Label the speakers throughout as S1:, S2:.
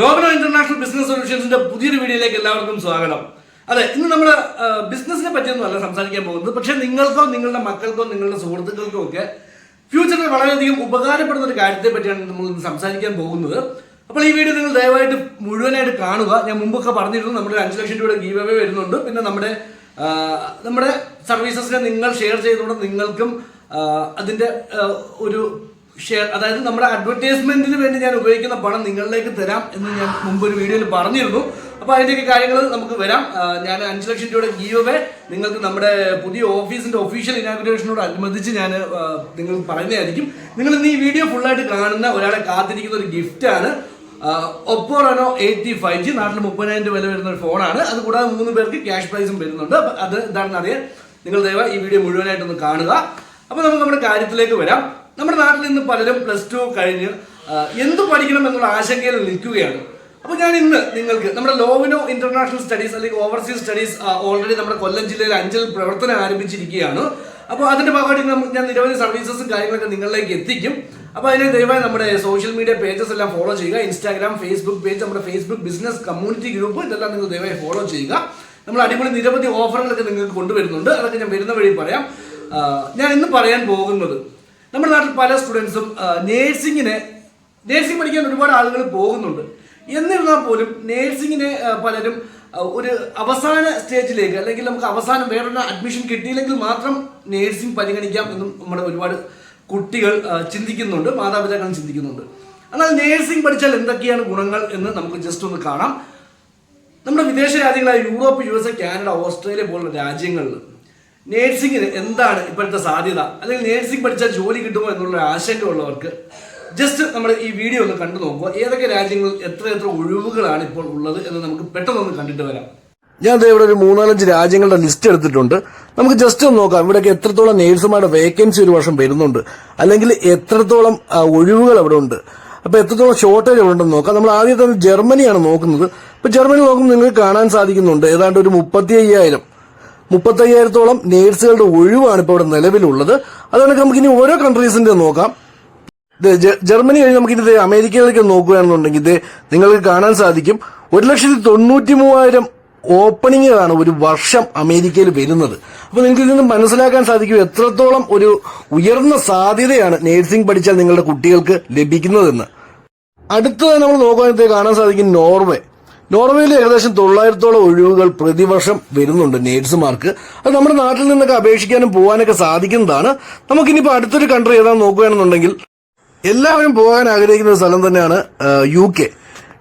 S1: ലോകന international business സൊല്യൂഷൻസിന്റെ പുതിയൊരു വീഡിയോയിലേക്ക് എല്ലാവർക്കും സ്വാഗതം. അതെ ഇന്ന് നമ്മൾ ബിസിനസിനെ പറ്റിയൊന്നും അല്ല സംസാരിക്കാൻ പോകുന്നത്. പക്ഷെ നിങ്ങൾക്കോ നിങ്ങളുടെ മക്കൾക്കോ നിങ്ങളുടെ സുഹൃത്തുക്കൾക്കോ ഒക്കെ ഫ്യൂച്ചറിൽ വളരെയധികം ഉപകാരപ്പെടുന്ന ഒരു കാര്യത്തെ പറ്റിയാണ് നമ്മൾ ഇന്ന് സംസാരിക്കാൻ പോകുന്നത്. അപ്പോൾ ഈ വീഡിയോ നിങ്ങൾ ദയവായിട്ട് മുഴുവനായിട്ട് കാണുക. ഞാൻ മുമ്പൊക്കെ പറഞ്ഞിരുന്നു നമ്മുടെ അഞ്ച് ലക്ഷം രൂപയുടെ ഗീവ് അവേ വരുന്നുണ്ട്. പിന്നെ നമ്മുടെ നമ്മുടെ സർവീസസിനെ നിങ്ങൾ ഷെയർ ചെയ്തുകൊണ്ട് നിങ്ങൾക്കും അതിന്റെ ഒരു ഷെയർ അതായത് നമ്മുടെ അഡ്വർടൈസ്മെന്റിന് വേണ്ടി ഞാൻ ഉപയോഗിക്കുന്ന പണം നിങ്ങളിലേക്ക് തരാം എന്ന് ഞാൻ മുമ്പ് ഒരു വീഡിയോയിൽ പറഞ്ഞിരുന്നു. അപ്പോൾ അതിന്റെയൊക്കെ കാര്യങ്ങൾ നമുക്ക് വരാം. ഞാൻ അഞ്ച് ലക്ഷം രൂപയുടെ ഗീവേ നിങ്ങൾക്ക് നമ്മുടെ പുതിയ ഓഫീസിന്റെ ഒഫീഷ്യൽ ഇനാഗുറേഷനോട് അനുബന്ധിച്ച് ഞാൻ നിങ്ങൾ പറയുന്നതായിരിക്കും. നിങ്ങൾ ഇന്ന് ഈ വീഡിയോ ഫുള്ളായിട്ട് കാണുന്ന ഒരാളെ കാത്തിരിക്കുന്ന ഒരു ഗിഫ്റ്റാണ് Oppo Reno eighty five G നാട്ടിൽ മുപ്പതിനായിരം രൂപ വില വരുന്ന ഒരു ഫോണാണ് അത് കൂടാതെ മൂന്ന് പേർക്ക് ക്യാഷ് പ്രൈസും വരുന്നുണ്ട്. അപ്പൊ അത് എന്താണെന്ന് അറിയാൻ നിങ്ങൾ ദയവായി ഈ വീഡിയോ മുഴുവനായിട്ടൊന്ന് കാണുക. അപ്പോൾ നമുക്ക് നമ്മുടെ കാര്യത്തിലേക്ക് വരാം. നമ്മുടെ നാട്ടിൽ ഇന്ന് പലരും പ്ലസ് ടു കഴിഞ്ഞ് എന്തു പഠിക്കണം എന്നുള്ള ആശങ്കയിൽ നിൽക്കുകയാണ്. അപ്പോൾ ഞാൻ ഇന്ന് നിങ്ങൾക്ക് നമ്മുടെ ലോവിനോ ഇന്റർനാഷണൽ സ്റ്റഡീസ് അല്ലെങ്കിൽ ഓവർസീസ് സ്റ്റഡീസ് ഓൾറെഡി നമ്മുടെ കൊല്ലം ജില്ലയിൽ അഞ്ചിൽ പ്രവർത്തനം ആരംഭിച്ചിരിക്കുകയാണ്. അപ്പോൾ അതിന്റെ ഭാഗമായിട്ട് ഞാൻ നിരവധി സർവീസസും കാര്യങ്ങളൊക്കെ നിങ്ങളിലേക്ക് എത്തിക്കും. അപ്പോൾ അതിന് ദയവായി നമ്മുടെ സോഷ്യൽ മീഡിയ പേജസ് എല്ലാം ഫോളോ ചെയ്യുക. ഇൻസ്റ്റാഗ്രാം ഫേസ്ബുക്ക് പേജ് നമ്മുടെ ഫേസ്ബുക്ക് ബിസിനസ് കമ്മ്യൂണിറ്റി ഗ്രൂപ്പ് ഇതെല്ലാം നിങ്ങൾ ദയവായി ഫോളോ ചെയ്യുക. നമ്മൾ അടിപൊളി നിരവധി ഓഫറുകളൊക്കെ നിങ്ങൾക്ക് കൊണ്ടുവരുന്നുണ്ട്. അതൊക്കെ ഞാൻ വരുന്ന വഴി പറയാം. ഞാൻ ഇന്ന് പറയാൻ പോകുന്നത് നമ്മുടെ നാട്ടിൽ പല സ്റ്റുഡൻസും നേഴ്സിങ്ങിനെ നേഴ്സിംഗ് പഠിക്കാൻ ഒരുപാട് ആളുകൾ പോകുന്നുണ്ട്. എന്നിരുന്നാൽ പോലും നേഴ്സിങ്ങിനെ പലരും ഒരു അവസാന സ്റ്റേജിലേക്ക് അല്ലെങ്കിൽ നമുക്ക് അവസാനം വേറൊരു അഡ്മിഷൻ കിട്ടിയില്ലെങ്കിൽ മാത്രം നേഴ്സിംഗ് പരിഗണിക്കാം എന്നും നമ്മുടെ ഒരുപാട് കുട്ടികൾ ചിന്തിക്കുന്നുണ്ട് മാതാപിതാക്കളും ചിന്തിക്കുന്നുണ്ട്. എന്നാൽ നേഴ്സിംഗ് പഠിച്ചാൽ എന്തൊക്കെയാണ് ഗുണങ്ങൾ എന്ന് നമുക്ക് ജസ്റ്റ് ഒന്ന് കാണാം. നമ്മുടെ വിദേശ രാജ്യങ്ങളായ Europe U S Canada Australia പോലുള്ള രാജ്യങ്ങളിൽ നേഴ്സിങ്ങിന് എന്താണ് ഇപ്പോഴത്തെ സാധ്യത? അല്ലെങ്കിൽ നേഴ്സിംഗ് പഠിച്ചാൽ ജോലി കിട്ടുമോ എന്നുള്ള ആശങ്ക ഉള്ളവർക്ക് ജസ്റ്റ് നമ്മൾ ഈ വീഡിയോ ഒന്ന് കണ്ടു നോക്കുക. ഏതൊക്കെ രാജ്യങ്ങളിൽ എത്ര എത്ര ഒഴിവുകളാണ് ഇപ്പോൾ ഉള്ളത് എന്ന് നമുക്ക് പെട്ടെന്നൊന്ന് കണ്ടിട്ട് വരാം. ഞാൻ ഇവിടെ ഒരു മൂന്നാലഞ്ച് രാജ്യങ്ങളുടെ ലിസ്റ്റ് എടുത്തിട്ടുണ്ട്. നമുക്ക് ജസ്റ്റ് ഒന്ന് നോക്കാം. ഇവിടെയൊക്കെ എത്രത്തോളം നേഴ്സുമാരുടെ വേക്കൻസി ഒരു വർഷം വരുന്നുണ്ട്. അല്ലെങ്കിൽ എത്രത്തോളം ഒഴിവുകൾ അവിടെ ഉണ്ട്. അപ്പൊ എത്രത്തോളം ഷോർട്ടേജ് ഉണ്ടെന്ന് നോക്കാം. നമ്മൾ ആദ്യം തന്നെ ജർമ്മനിയാണ് നോക്കുന്നത്. ഇപ്പൊ ജർമ്മനി നോക്കുമ്പോൾ നിങ്ങൾക്ക് കാണാൻ സാധിക്കുന്നുണ്ട്. ഏതാണ്ട് ഒരു മുപ്പത്തി അയ്യായിരം മുപ്പത്തയ്യായിരത്തോളം നേഴ്സുകളുടെ ഒഴിവാണ് ഇപ്പോൾ ഇവിടെ നിലവിലുള്ളത്. അതുകൊണ്ട് നമുക്ക് ഇനി ഓരോ കൺട്രീസിന്റെ നോക്കാം. ജർമ്മനി കഴിഞ്ഞ് നമുക്ക് ഇത് അമേരിക്കയിലേക്ക് നോക്കുകയാണെന്നുണ്ടെങ്കിൽ ഇത് നിങ്ങൾക്ക് കാണാൻ സാധിക്കും. ഒരു ലക്ഷത്തി തൊണ്ണൂറ്റി മൂവായിരം ഓപ്പണിങ്ങുകളാണ് ഒരു വർഷം അമേരിക്കയിൽ വരുന്നത്. അപ്പൊ നിങ്ങൾക്ക് ഇതിൽ നിന്ന് മനസ്സിലാക്കാൻ സാധിക്കും എത്രത്തോളം ഒരു ഉയർന്ന സാധ്യതയാണ് നേഴ്സിംഗ് പഠിച്ചാൽ നിങ്ങളുടെ കുട്ടികൾക്ക് ലഭിക്കുന്നതെന്ന്. അടുത്തത് നമ്മൾ നോക്കുകയാണെങ്കിൽ കാണാൻ സാധിക്കും നോർവേ. നോർവേയിൽ ഏകദേശം തൊള്ളായിരത്തോളം ഒഴിവുകൾ പ്രതിവർഷം വരുന്നുണ്ട് നേഴ്സുമാർക്ക്. അത് നമ്മുടെ നാട്ടിൽ നിന്നൊക്കെ അപേക്ഷിക്കാനും പോകാനൊക്കെ സാധിക്കുന്നതാണ്. നമുക്കിനിപ്പോൾ അടുത്തൊരു കൺട്രി ഏതാണെന്ന് നോക്കുകയാണെന്നുണ്ടെങ്കിൽ എല്ലാവരും പോകാൻ ആഗ്രഹിക്കുന്ന സ്ഥലം തന്നെയാണ് യു കെ.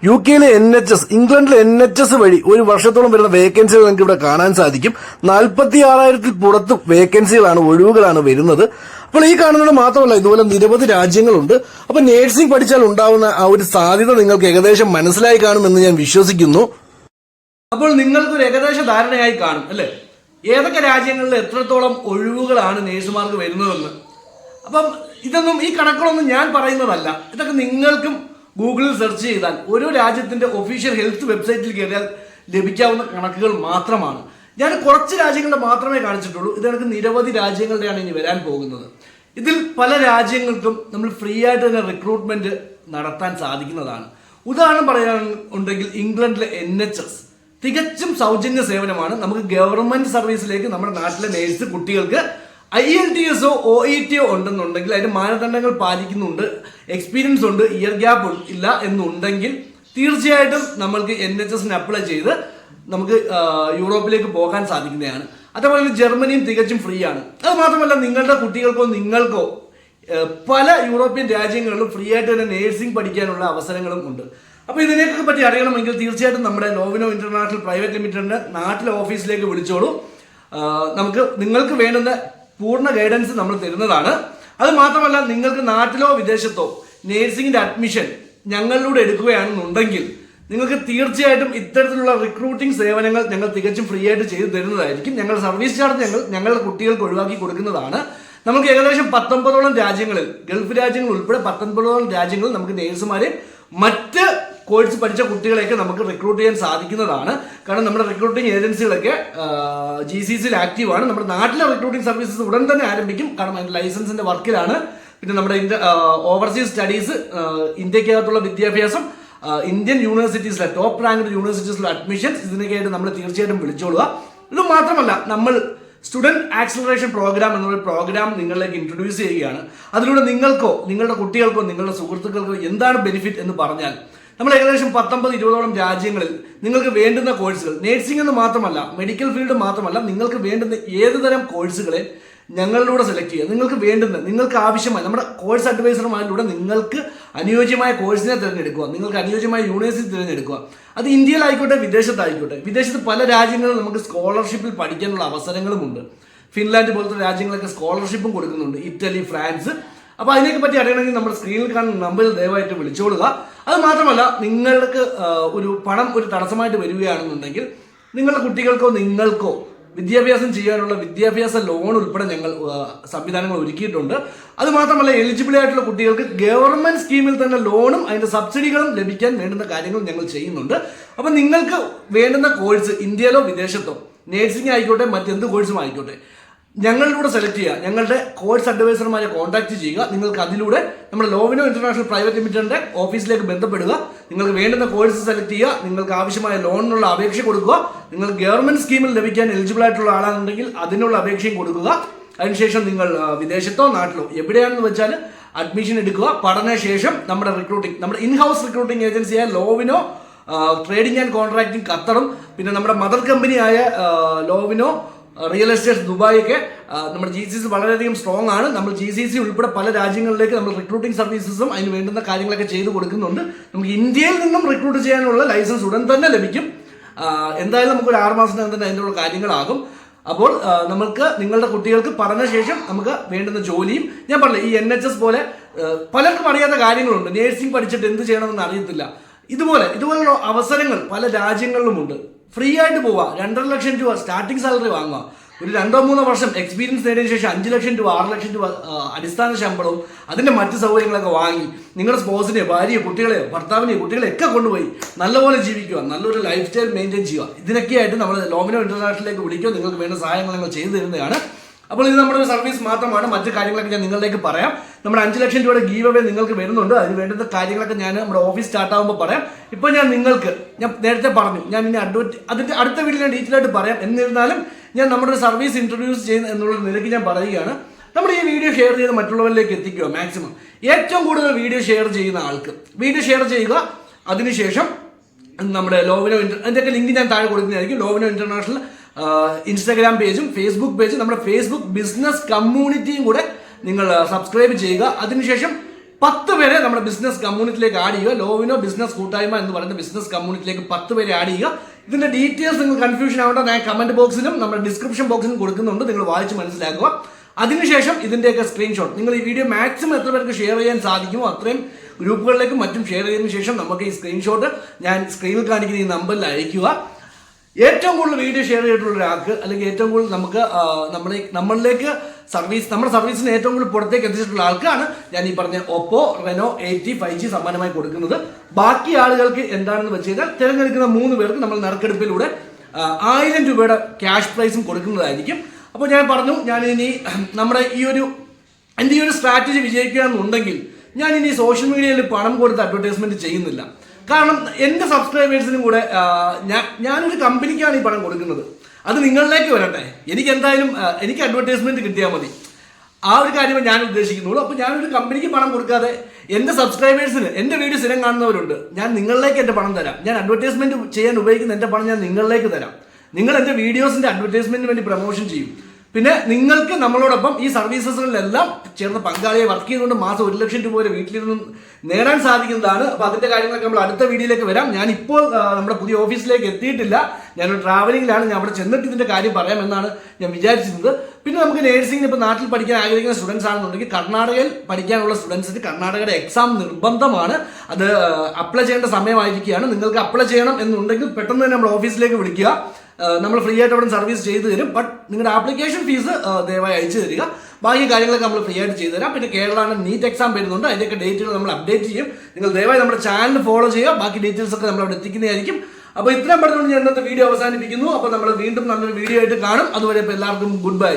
S1: യു കെയിലെ എൻ എച്ച് എസ് ഇംഗ്ലണ്ടിലെ എൻ എച്ച് എസ് വഴി ഒരു വർഷത്തോളം വരുന്ന വേക്കൻസികൾ നിങ്ങൾക്ക് ഇവിടെ കാണാൻ സാധിക്കും. നാൽപ്പത്തി ആറായിരത്തിൽ പുറത്ത് വേക്കൻസികളാണ് ഒഴിവുകളാണ് വരുന്നത്. അപ്പോൾ ഈ കാണുന്നത് മാത്രമല്ല ഇതുപോലെ നിരവധി രാജ്യങ്ങളുണ്ട്. അപ്പൊ നേഴ്സിംഗ് പഠിച്ചാൽ ഉണ്ടാവുന്ന ആ ഒരു സാധ്യത നിങ്ങൾക്ക് ഏകദേശം മനസ്സിലായി കാണുമെന്ന് ഞാൻ വിശ്വസിക്കുന്നു. അപ്പോൾ നിങ്ങൾക്ക് ഒരു ഏകദേശ ധാരണയായി കാണും അല്ലേ? ഏതൊക്കെ രാജ്യങ്ങളിൽ എത്രത്തോളം ഒഴിവുകളാണ് നേഴ്സുമാർക്ക് വരുന്നതെന്ന്. അപ്പം ഇതൊന്നും ഈ കണക്കുകളൊന്നും ഞാൻ പറയുന്നതല്ല. ഇതൊക്കെ നിങ്ങൾക്കും ഗൂഗിളിൽ സെർച്ച് ചെയ്താൽ ഓരോ രാജ്യത്തിന്റെ ഒഫീഷ്യൽ ഹെൽത്ത് വെബ്സൈറ്റിൽ കയറിയാൽ ലഭിക്കാവുന്ന കണക്കുകൾ മാത്രമാണ്. ഞാൻ കുറച്ച് രാജ്യങ്ങളുടെ മാത്രമേ കാണിച്ചിട്ടുള്ളൂ. ഇത് നിരവധി രാജ്യങ്ങളുടെയാണ് ഇനി വരാൻ പോകുന്നത്. ഇതിൽ പല രാജ്യങ്ങൾക്കും നമ്മൾ ഫ്രീ ആയിട്ട് തന്നെ റിക്രൂട്ട്മെന്റ് നടത്താൻ സാധിക്കുന്നതാണ്. ഉദാഹരണം പറയാൻ ഉണ്ടെങ്കിൽ ഇംഗ്ലണ്ടിലെ എൻ എച്ച് എസ് തികച്ചും സൗജന്യ സേവനമാണ്. നമുക്ക് ഗവൺമെന്റ് സർവീസിലേക്ക് നമ്മുടെ നാട്ടിലെ നേഴ്സ് കുട്ടികൾക്ക് ഐ എൽ ടി എസോ ഒ ഇ ടിയോ ഉണ്ടെന്നുണ്ടെങ്കിൽ അതിന്റെ മാനദണ്ഡങ്ങൾ പാലിക്കുന്നുണ്ട്. എക്സ്പീരിയൻസ് ഉണ്ട് ഇയർ ഗ്യാപ്പ് ഇല്ല എന്നുണ്ടെങ്കിൽ തീർച്ചയായിട്ടും നമ്മൾക്ക് എൻ എച്ച് എസിന് അപ്ലൈ ചെയ്ത് നമുക്ക് യൂറോപ്പിലേക്ക് പോകാൻ സാധിക്കുന്നതാണ്. അതേപോലെ ജർമ്മനിയും തികച്ചും ഫ്രീ ആണ്. അത് മാത്രമല്ല നിങ്ങളുടെ കുട്ടികൾക്കോ നിങ്ങൾക്കോ പല യൂറോപ്യൻ രാജ്യങ്ങളിലും ഫ്രീ ആയിട്ട് തന്നെ നേഴ്സിംഗ് പഠിക്കാനുള്ള അവസരങ്ങളും ഉണ്ട്. അപ്പോൾ ഇതിനെയൊക്കെ പറ്റി അറിയണമെങ്കിൽ തീർച്ചയായിട്ടും നമ്മുടെ നോവിനോ ഇന്റർനാഷണൽ പ്രൈവറ്റ് ലിമിറ്റഡിന്റെ നാട്ടിലെ ഓഫീസിലേക്ക് വിളിച്ചോളൂ. നമുക്ക് നിങ്ങൾക്ക് വേണ്ടുന്ന പൂർണ ഗൈഡൻസ് നമ്മൾ തരുന്നതാണ്. അത് മാത്രമല്ല നിങ്ങൾക്ക് നാട്ടിലോ വിദേശത്തോ നേഴ്സിംഗിന്റെ അഡ്മിഷൻ ഞങ്ങളിലൂടെ എടുക്കുകയാണെന്നുണ്ടെങ്കിൽ നിങ്ങൾക്ക് തീർച്ചയായിട്ടും ഇത്തരത്തിലുള്ള റിക്രൂട്ടിംഗ് സേവനങ്ങൾ ഞങ്ങൾ തികച്ചും ഫ്രീ ആയിട്ട് ചെയ്തു തരുന്നതായിരിക്കും. ഞങ്ങൾ സർവീസ് ചാർജ് ഞങ്ങൾ ഞങ്ങളുടെ കുട്ടികൾക്ക് ഒഴിവാക്കി കൊടുക്കുന്നതാണ്. നമുക്ക് ഏകദേശം പത്തൊമ്പതോളം രാജ്യങ്ങളിൽ ഗൾഫ് രാജ്യങ്ങൾ ഉൾപ്പെടെ പത്തൊൻപതോളം രാജ്യങ്ങളിൽ നമുക്ക് നേഴ്സുമാരെ മറ്റ് കോഴ്സ് പഠിച്ച കുട്ടികളെയൊക്കെ നമുക്ക് റിക്രൂട്ട് ചെയ്യാൻ സാധിക്കുന്നതാണ്. കാരണം നമ്മുടെ റിക്രൂട്ടിംഗ് ഏജൻസികളൊക്കെ ജി സി സിയിൽ ആക്റ്റീവാണ് നമ്മുടെ നാട്ടിലെ റിക്രൂട്ടിംഗ് സർവീസസ് ഉടൻ തന്നെ ആരംഭിക്കും. കാരണം അതിന്റെ ലൈസൻസിന്റെ വർക്കിലാണ്. പിന്നെ നമ്മുടെ ഇന്ത്യ ഓവർസീസ് സ്റ്റഡീസ് ഇന്ത്യക്കകത്തുള്ള വിദ്യാഭ്യാസം ഇന്ത്യൻ യൂണിവേഴ്സിറ്റീസിലെ ടോപ്പ് റാങ്ക്ഡ് യൂണിവേഴ്സിറ്റീസിലെ അഡ്മിഷൻസ് ഇതിനൊക്കെയായിട്ട് നമ്മൾ തീർച്ചയായിട്ടും വിളിച്ചോളുക. ഇത് മാത്രമല്ല നമ്മൾ സ്റ്റുഡന്റ് ആക്സലറേഷൻ പ്രോഗ്രാം എന്നുള്ള പ്രോഗ്രാം നിങ്ങളിലേക്ക് ഇൻട്രൊഡ്യൂസ് ചെയ്യുകയാണ്. അതിലൂടെ നിങ്ങൾക്കോ നിങ്ങളുടെ കുട്ടികൾക്കോ നിങ്ങളുടെ സുഹൃത്തുക്കൾക്കോ എന്താണ് ബെനിഫിറ്റ് എന്ന് പറഞ്ഞാൽ നമ്മൾ ഏകദേശം പത്തൊമ്പത് ഇരുപതോളം രാജ്യങ്ങളിൽ നിങ്ങൾക്ക് വേണ്ടുന്ന കോഴ്സുകൾ നേഴ്സിംഗ് എന്ന് മാത്രമല്ല മെഡിക്കൽ ഫീൽഡ് മാത്രമല്ല നിങ്ങൾക്ക് വേണ്ടുന്ന ഏത് തരം കോഴ്സുകളെ ഞങ്ങളിലൂടെ സെലക്ട് ചെയ്യുക. നിങ്ങൾക്ക് വേണ്ടുന്ന നിങ്ങൾക്ക് ആവശ്യമായ നമ്മുടെ കോഴ്സ് അഡ്വൈസർമാരിലൂടെ നിങ്ങൾക്ക് അനുയോജ്യമായ കോഴ്സിനെ തിരഞ്ഞെടുക്കുക. നിങ്ങൾക്ക് അനുയോജ്യമായ യൂണിവേഴ്സിറ്റി തിരഞ്ഞെടുക്കുക. അത് ഇന്ത്യയിലായിക്കോട്ടെ വിദേശത്തായിക്കോട്ടെ. വിദേശത്ത് പല രാജ്യങ്ങളിലും നമുക്ക് സ്കോളർഷിപ്പിൽ പഠിക്കാനുള്ള അവസരങ്ങളുമുണ്ട്. ഫിൻലാൻഡ് പോലത്തെ രാജ്യങ്ങളൊക്കെ സ്കോളർഷിപ്പും കൊടുക്കുന്നുണ്ട്. ഇറ്റലി ഫ്രാൻസ് അപ്പോൾ അതിനെ പറ്റി അറിയണമെങ്കിൽ നമ്മുടെ സ്ക്രീനിൽ കാണുന്ന നമ്പറിൽ ദയവായിട്ട് വിളിച്ചോളുക അത് മാത്രമല്ല നിങ്ങൾക്ക് ഒരു പണം ഒരു തടസ്സമായിട്ട് വരികയാണെന്നുണ്ടെങ്കിൽ നിങ്ങളുടെ കുട്ടികൾക്കോ നിങ്ങൾക്കോ വിദ്യാഭ്യാസം ചെയ്യാനുള്ള വിദ്യാഭ്യാസ ലോൺ ഉൾപ്പെടെ ഞങ്ങൾ സംവിധാനങ്ങൾ ഒരുക്കിയിട്ടുണ്ട്. അത് മാത്രമല്ല എലിജിബിൾ ആയിട്ടുള്ള കുട്ടികൾക്ക് ഗവൺമെന്റ് സ്കീമിൽ തന്നെ ലോണും അതിന്റെ സബ്സിഡികളും ലഭിക്കാൻ വേണ്ടുന്ന കാര്യങ്ങൾ ഞങ്ങൾ ചെയ്യുന്നുണ്ട്. അപ്പം നിങ്ങൾക്ക് വേണ്ടുന്ന കോഴ്സ് ഇന്ത്യയിലോ വിദേശത്തോ നേഴ്സിംഗ് ആയിക്കോട്ടെ മറ്റെന്ത് കോഴ്സും ആയിക്കോട്ടെ ഞങ്ങളിലൂടെ സെലക്ട് ചെയ്യുക. ഞങ്ങളുടെ കോഴ്സ് അഡ്വൈസർമാരെ കോൺടാക്ട് ചെയ്യുക. നിങ്ങൾക്ക് അതിലൂടെ നമ്മുടെ ലോവിനോ ഇന്റർനാഷണൽ പ്രൈവറ്റ് ലിമിറ്റഡിന്റെ ഓഫീസിലേക്ക് ബന്ധപ്പെടുക. നിങ്ങൾക്ക് വേണ്ടുന്ന കോഴ്സ് സെലക്ട് ചെയ്യുക. നിങ്ങൾക്ക് ആവശ്യമായ ലോണിനുള്ള അപേക്ഷ കൊടുക്കുക. നിങ്ങൾ ഗവൺമെന്റ് സ്കീമിൽ ലഭിക്കാൻ എലിജിബിൾ ആയിട്ടുള്ള ആളാണെന്നുണ്ടെങ്കിൽ അതിനുള്ള അപേക്ഷയും കൊടുക്കുക. അതിനുശേഷം നിങ്ങൾ വിദേശത്തോ നാട്ടിലോ എവിടെയാണെന്ന് വെച്ചാൽ അഡ്മിഷൻ എടുക്കുക. പഠനശേഷം നമ്മുടെ റിക്രൂട്ടിംഗ് നമ്മുടെ ഇൻ ഹൗസ് റിക്രൂട്ടിംഗ് ഏജൻസിയായ ലോവിനോ ട്രേഡിംഗ് ആൻഡ് കോൺട്രാക്ടിംഗ് ഖത്തറും പിന്നെ നമ്മുടെ മദർ കമ്പനിയായ ലോവിനോ റിയൽ എസ്റ്റേറ്റ് ദുബായൊക്കെ നമ്മുടെ ജി സി സി വളരെയധികം സ്ട്രോങ് ആണ്. നമ്മൾ ജി സി സി ഉൾപ്പെടെ പല രാജ്യങ്ങളിലേക്ക് നമ്മൾ റിക്രൂട്ടിംഗ് സർവീസസും അതിന് വേണ്ടുന്ന കാര്യങ്ങളൊക്കെ ചെയ്തു കൊടുക്കുന്നുണ്ട്. നമുക്ക് ഇന്ത്യയിൽ നിന്നും റിക്രൂട്ട് ചെയ്യാനുള്ള ലൈസൻസ് ഉടൻ തന്നെ ലഭിക്കും. എന്തായാലും നമുക്ക് ഒരു ആറ് മാസം തന്നെ അതിനുള്ള കാര്യങ്ങളാകും. അപ്പോൾ നമുക്ക് നിങ്ങളുടെ കുട്ടികൾക്ക് പറഞ്ഞ ശേഷം നമുക്ക് വേണ്ടുന്ന ജോലിയും ഞാൻ പറഞ്ഞില്ല ഈ എൻ എച്ച് എസ് പോലെ പലർക്കും അറിയാത്ത കാര്യങ്ങളുണ്ട്. നേഴ്സിംഗ് പഠിച്ചിട്ട് എന്ത് ചെയ്യണമെന്ന് അറിയത്തില്ല. ഇതുപോലെ ഇതുപോലുള്ള അവസരങ്ങൾ പല രാജ്യങ്ങളിലുമുണ്ട്. ഫ്രീ ആയിട്ട് പോവാ. രണ്ടര ലക്ഷം രൂപ സ്റ്റാർട്ടിംഗ് സാലറി വാങ്ങുക. ഒരു രണ്ടോ മൂന്നോ വർഷം എക്സ്പീരിയൻസ് നേടിയ ശേഷം അഞ്ച് ലക്ഷം രൂപ ആറ് ലക്ഷം രൂപ അടിസ്ഥാന ശമ്പളവും അതിന്റെ മറ്റ് സൗകര്യങ്ങളൊക്കെ വാങ്ങി നിങ്ങളുടെ സ്പോസിനെ ഭാര്യയെ കുട്ടികളെ ഭർത്താവിനെ കുട്ടികളെ ഒക്കെ കൊണ്ടുപോയി നല്ലപോലെ ജീവിക്കുക നല്ലൊരു ലൈഫ് സ്റ്റൈൽ മെയിന്റെയിൻ ചെയ്യുക. ഇതിനൊക്കെയായിട്ട് നമ്മൾ ലോമിനോ ഇന്റർനാഷണലിലേക്ക് വിളിക്കുക നിങ്ങൾക്ക് വേണ്ട സഹായങ്ങൾ നിങ്ങൾ ചെയ്തു തരുന്നതാണ് അപ്പോൾ ഇത് നമ്മുടെ ഒരു സർവീസ് മാത്രമാണ്. മറ്റു കാര്യങ്ങളൊക്കെ ഞാൻ നിങ്ങളിലേക്ക് പറയാം. നമ്മുടെ അഞ്ച് ലക്ഷം രൂപയുടെ ഗീവ് അവേ നിങ്ങൾക്ക് വരുന്നുണ്ട്. അതിന് വേണ്ടുന്ന കാര്യങ്ങളൊക്കെ ഞാൻ നമ്മുടെ ഓഫീസ് സ്റ്റാർട്ട് ആകുമ്പോൾ പറയാം. ഇപ്പോൾ ഞാൻ നിങ്ങൾക്ക് ഞാൻ നേരത്തെ പറഞ്ഞു ഞാൻ ഇനി അഡ്വറ്റ് അതിന്റെ അടുത്ത വീട്ടിൽ ഞാൻ ഡീറ്റെയിൽ ആയിട്ട് പറയാം. എന്നിരുന്നാലും ഞാൻ നമ്മുടെ ഒരു സർവീസ് ഇൻട്രൊഡ്യൂസ് ചെയ്യുന്ന എന്നുള്ള നിലയ്ക്ക് ഞാൻ പറയുകയാണ്. നമ്മൾ ഈ വീഡിയോ ഷെയർ ചെയ്ത് മറ്റുള്ളവരിലേക്ക് എത്തിക്കുക മാക്സിമം ഏറ്റവും കൂടുതൽ വീഡിയോ ഷെയർ ചെയ്യുന്ന ആൾക്ക്. വീഡിയോ ഷെയർ ചെയ്യുക. അതിനുശേഷം നമ്മുടെ ലോവിനോ ഇന്റർ അതിന്റെയൊക്കെ ലിങ്ക് ഞാൻ താഴെ കൊടുക്കുന്നതായിരിക്കും. ലോവിനോ ഇന്റർനാഷണൽ ഇൻസ്റ്റാഗ്രാം പേജും ഫേസ്ബുക്ക് പേജും നമ്മുടെ ഫേസ്ബുക്ക് ബിസിനസ് കമ്മ്യൂണിറ്റിയും കൂടെ നിങ്ങൾ സബ്സ്ക്രൈബ് ചെയ്യുക. അതിനുശേഷം പത്ത് പേരെ നമ്മുടെ ബിസിനസ് കമ്മ്യൂണിറ്റിയിലേക്ക് ആഡ് ചെയ്യുക. ലോവിനോ ബിസിനസ് കൂട്ടായ്മ എന്ന് പറയുന്ന ബിസിനസ് കമ്മ്യൂണിറ്റിയിലേക്ക് പത്ത് പേരെ ആഡ് ചെയ്യുക. ഇതിന്റെ ഡീറ്റെയിൽസ് നിങ്ങൾ കൺഫ്യൂഷൻ ആവേണ്ട. ഞാൻ കമന്റ് ബോക്സിലും നമ്മുടെ ഡിസ്ക്രിപ്ഷൻ ബോക്സിലും കൊടുക്കുന്നുണ്ട്. നിങ്ങൾ വായിച്ച് മനസ്സിലാക്കുക. അതിനുശേഷം ഇതിന്റെയൊക്കെ സ്ക്രീൻഷോട്ട് നിങ്ങൾ ഈ വീഡിയോ മാക്സിമം എത്ര പേർക്ക് ഷെയർ ചെയ്യാൻ സാധിക്കുമോ അത്രയും ഗ്രൂപ്പുകളിലേക്കും മറ്റും ഷെയർ ചെയ്തതിനു ശേഷം നമുക്ക് ഈ സ്ക്രീൻഷോട്ട് ഞാൻ സ്ക്രീനിൽ കാണിക്കുന്ന ഈ നമ്പറിൽ അയക്കുക ഏറ്റവും കൂടുതൽ വീഡിയോ ഷെയർ ചെയ്തിട്ടുള്ള ഒരാൾക്ക് അല്ലെങ്കിൽ ഏറ്റവും കൂടുതൽ നമുക്ക് നമ്മളെ നമ്മളിലേക്ക് സർവീസ് നമ്മുടെ സർവീസിന് ഏറ്റവും കൂടുതൽ പുറത്തേക്ക് എത്തിച്ചിട്ടുള്ള ആൾക്കാണ് ഞാൻ ഈ പറഞ്ഞ Oppo Reno eighty five G സമ്മാനമായി കൊടുക്കുന്നത്. ബാക്കി ആളുകൾക്ക് എന്താണെന്ന് വെച്ച് കഴിഞ്ഞാൽ തിരഞ്ഞെടുക്കുന്ന മൂന്ന് പേർക്ക് നമ്മൾ നറുക്കെടുപ്പിലൂടെ ആയിരം രൂപയുടെ ക്യാഷ് പ്രൈസും കൊടുക്കുന്നതായിരിക്കും. അപ്പോൾ ഞാൻ പറഞ്ഞു ഞാൻ ഇനി നമ്മുടെ ഈ ഒരു എന്റെ ഈ ഒരു സ്ട്രാറ്റജി വിജയിക്കുക എന്നുണ്ടെങ്കിൽ ഞാൻ ഇനി സോഷ്യൽ മീഡിയയിൽ പണം കൊടുത്ത് അഡ്വർടൈസ്മെന്റ് ചെയ്യുന്നില്ല. കാരണം എന്റെ സബ്സ്ക്രൈബേഴ്സിനും കൂടെ ഞാൻ ഞാനൊരു കമ്പനിക്കാണ് ഈ പണം കൊടുക്കുന്നത്. അത് നിങ്ങളിലേക്ക് വരട്ടെ. എനിക്ക് എന്തായാലും എനിക്ക് അഡ്വർടൈസ്മെന്റ് കിട്ടിയാൽ മതി. ആ ഒരു കാര്യമേ ഞാൻ ഉദ്ദേശിക്കുന്നുള്ളൂ. അപ്പോൾ ഞാനൊരു കമ്പനിക്ക് പണം കൊടുക്കാതെ എന്റെ സബ്സ്ക്രൈബേഴ്സിന് എന്റെ വീഡിയോ സ്ഥിരം കാണുന്നവരുണ്ട്. ഞാൻ നിങ്ങളിലേക്ക് എന്റെ പണം തരാം. ഞാൻ അഡ്വർടൈസ്മെന്റ് ചെയ്യാൻ ഉപയോഗിക്കുന്ന എന്റെ പണം ഞാൻ നിങ്ങളിലേക്ക് തരാം. നിങ്ങൾ എന്റെ വീഡിയോസിന്റെ അഡ്വർടൈസ്മെന്റിന് വേണ്ടി പ്രൊമോഷൻ ചെയ്യും. പിന്നെ നിങ്ങൾക്ക് നമ്മളോടൊപ്പം ഈ സർവീസസുകളിലെല്ലാം ചേർന്ന് പങ്കാളിയെ വർക്ക് ചെയ്തുകൊണ്ട് മാസം ഒരു ലക്ഷം രൂപ വരെ വീട്ടിലിരുന്ന് നേടാൻ സാധിക്കുന്നതാണ്. അപ്പോൾ അതിന്റെ കാര്യങ്ങളൊക്കെ നമ്മൾ അടുത്ത വീഡിയോയിലേക്ക് വരാം. ഞാൻ ഇപ്പോൾ നമ്മുടെ പുതിയ ഓഫീസിലേക്ക് എത്തിയിട്ടില്ല. ഞാനൊരു ട്രാവലിംഗിലാണ്. ഞാൻ അവിടെ ചെന്നിട്ട് ഇതിന്റെ കാര്യം പറയാമെന്നാണ് ഞാൻ വിചാരിച്ചിരുന്നത്. പിന്നെ നമുക്ക് നേഴ്സിംഗിന് ഇപ്പോൾ നാട്ടിൽ പഠിക്കാൻ ആഗ്രഹിക്കുന്ന സ്റ്റുഡൻസ് ആണെന്നുണ്ടെങ്കിൽ കർണാടകയിൽ പഠിക്കാനുള്ള സ്റ്റുഡൻസിന് കർണാടകയുടെ എക്സാം നിർബന്ധമാണ്. അത് അപ്ലൈ ചെയ്യേണ്ട സമയമായിരിക്കുകയാണ്. നിങ്ങൾക്ക് അപ്ലൈ ചെയ്യണം എന്നുണ്ടെങ്കിൽ പെട്ടെന്ന് തന്നെ നമ്മൾ ഓഫീസിലേക്ക് വിളിക്കുക. നമ്മൾ ഫ്രീ ആയിട്ട് അവിടെ സർവീസ് ചെയ്തു തരും. ബട്ട് നിങ്ങളുടെ ആപ്ലിക്കേഷൻ ഫീസ് ദയവായി അയച്ചു തരിക. ബാക്കി കാര്യങ്ങളൊക്കെ നമ്മൾ ഫ്രീ ആയിട്ട് ചെയ്തു തരാം. പിന്നെ കേരളമാണ് നീറ്റ് എക്സാം വരുന്നുണ്ട്. അതിന്റെയൊക്കെ ഡേറ്റുകൾ നമ്മൾ അപ്ഡേറ്റ് ചെയ്യും. നിങ്ങൾ ദയവായി നമ്മുടെ ചാനൽ ഫോളോ ചെയ്യുക. ബാക്കി ഡീറ്റെയിൽസ് ഒക്കെ നമ്മൾ അവിടെ എത്തിക്കുന്നതായിരിക്കും. അപ്പോൾ ഇത്രയും പറഞ്ഞുകൊണ്ട് ഞാൻ ഇന്നത്തെ വീഡിയോ അവസാനിപ്പിക്കുന്നു. അപ്പോൾ നമ്മൾ വീണ്ടും നല്ലൊരു വീഡിയോ ആയിട്ട് കാണും. അതുവരെ ഇപ്പോൾ എല്ലാവർക്കും ഗുഡ് ബൈ